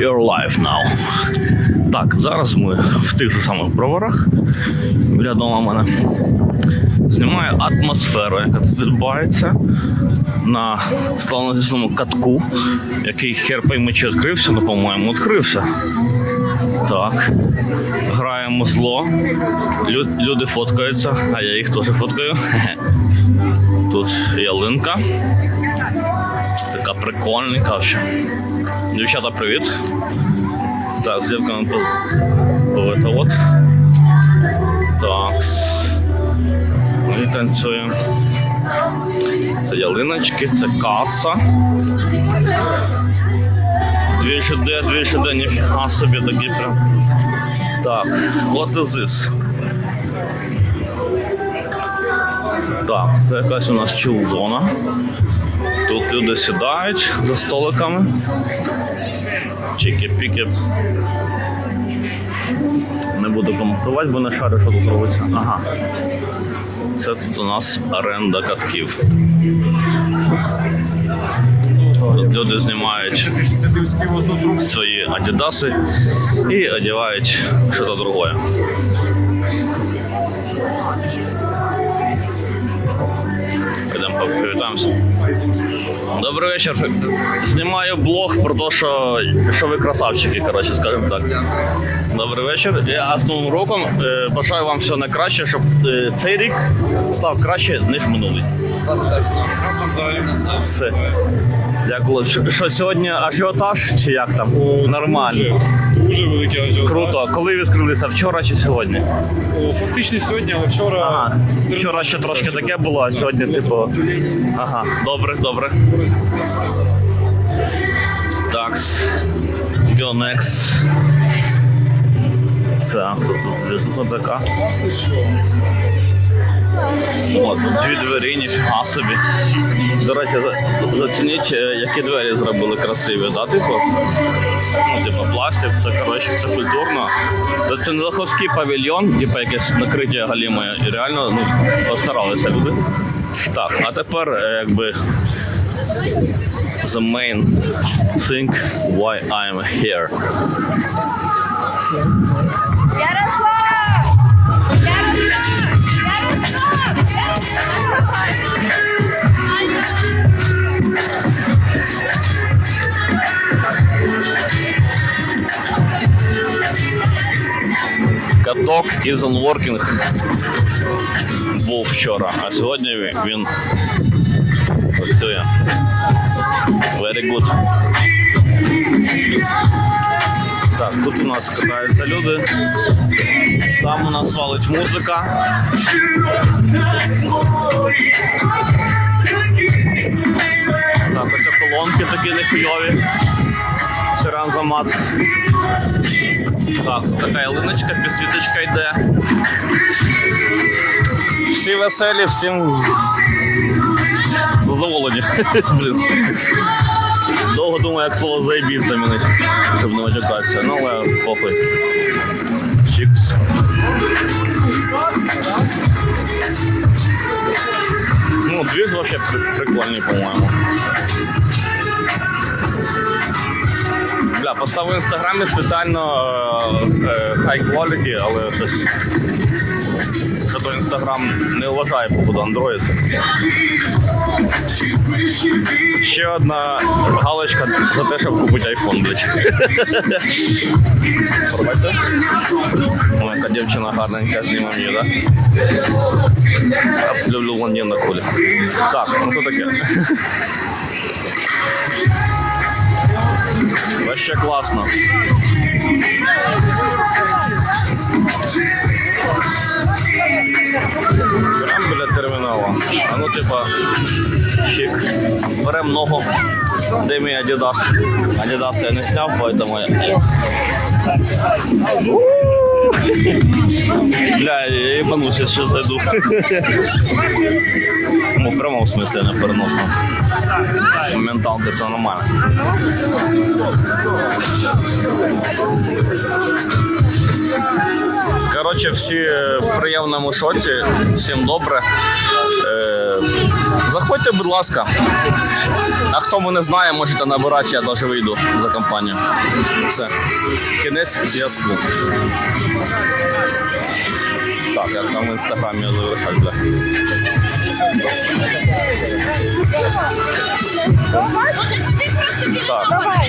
Your life now. Так, зараз ми в тих же самих броварах біля дома мене. Знімаю атмосферу, яка тут відбувається на славнозвісному катку, який хер пойми чи відкрився, ну, по-моєму, відкрився. Так. Граємо зло. Лю- люди фоткаються, а я їх теж фоткаю. Тут ялинка. Така прикольненька взагалі. Дівчата, привіт. Так, з дівками повито от. Так. Ми танцюємо. Це ялиночки, це каса. Дві ЖД, дві ЖД, ніфіга собі такі прям. Так, what is this? Так, це якась у нас чулзона. Тут люди сідають за столиками. Чики-піки. Не буду коментувати, бо не шарю, що тут робиться. Ага. Це тут у нас оренда катків. Тут люди знімають свої адідаси і одягають щось другое. Підемо привітаємося. Добрий вечір. Знімаю блог про те, що, що ви красавчики, коротше, скажімо так. Добрий вечір. Я з новим роком е, бажаю вам всього найкраще, щоб е, цей рік став краще, ніж минулий. Все. Дякую. Що сьогодні ажіотаж чи як там? Нормально. Дуже великий ажіотаж. Круто. Коли відкрилися вчора чи сьогодні? О, Фактично сьогодні, але вчора. Ага. Вчора ще трошки таке було, а сьогодні, типу. Ага, добре, добре. Такс. Go next. Це тут, тут, тут така. От, дві двері, ніфіга собі. До речі, зацініть, е, які двері зробили красиві, да, типу? Ну, типу, пластик, все коротше, все культурно. Це не Лоховський павільйон, типу якесь накриття галімає. І реально ну, постаралися люди. Так, а тепер е, якби the main thing why I'm here. Каток isn't working був вчора, а сьогодні він працює. Very good. Так, тут у нас катаються люди. Там у нас валить музика. Так, ось колонки такі нехуйові. Сиран замат. Так, така ялиночка, підсвіточка йде. Всі веселі, всім задоволені. Блін. Довго думаю, як слово заєбіт замінити, щоб не матюкатися. Ну, але похуй. Чікс. Ну, двіж вообще при- прикольний, по-моєму. Бля, поставив в інстаграмі спеціально е, е, high quality, але щось. Що то інстаграм не вважає походу Android. Ще одна галочка за те, щоб купити iPhone, блядь. Пробачте. О, яка дівчина гарненька знімає її, да? Люблю блондин на кулі. Так, ну то таке. Вообще классно. Прям біля термінала. А ну типа хік. Берем ногу. Де мій Адідас? Адідас я не сняв, поэтому я. Бля, я ебанусь, я сейчас зайду. Ну, в прямому смысле не переносно. Менталка все нормально. Коротше, всі в приємному шоці, всім добре. Е, Заходьте, будь ласка. А хто мене знає, можете набирати, я теж вийду за компанію. Все. Кінець зв'язку. Так, як там в інстаграмі завершать, бля. Так.